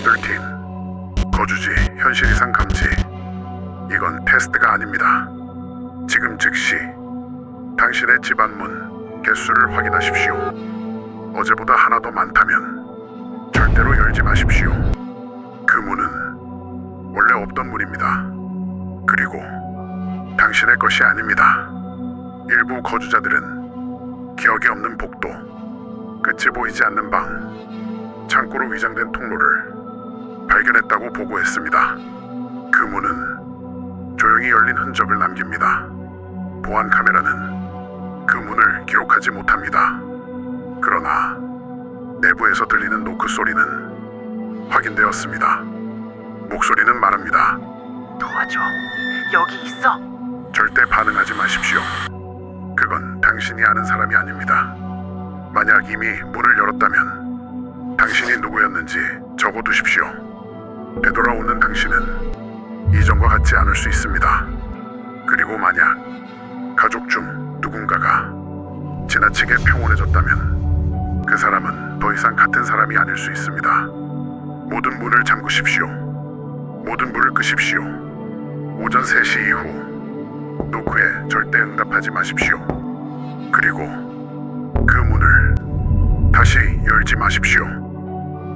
13 거주지 현실 이상 감지 이건 테스트가 아닙니다. 지금 즉시 당신의 집안 문 개수를 확인하십시오. 어제보다 하나 더 많다면 절대로 열지 마십시오. 그 문은 원래 없던 문입니다. 그리고 당신의 것이 아닙니다. 일부 거주자들은 기억이 없는 복도, 끝이 보이지 않는 방, 창고로 위장된 통로를 발견했다고 보고했습니다. 그 문은 조용히 열린 흔적을 남깁니다. 보안 카메라는 그 문을 기록하지 못합니다. 그러나 내부에서 들리는 노크 소리는 확인되었습니다. 목소리는 말합니다. 도와줘. 여기 있어. 절대 반응하지 마십시오. 그건 당신이 아는 사람이 아닙니다. 만약 이미 문을 열었다면 당신이 누구였는지 적어두십시오. 되돌아오는 당신은 이전과 같지 않을 수 있습니다. 그리고 만약 가족 중 누군가가 지나치게 평온해졌다면 그 사람은 더 이상 같은 사람이 아닐 수 있습니다. 모든 문을 잠그십시오. 모든 불을 끄십시오. 오전 3시 이후 노크에 절대 응답하지 마십시오. 그리고 그 문을 다시 열지 마십시오.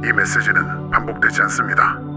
이 메시지는 반복되지 않습니다.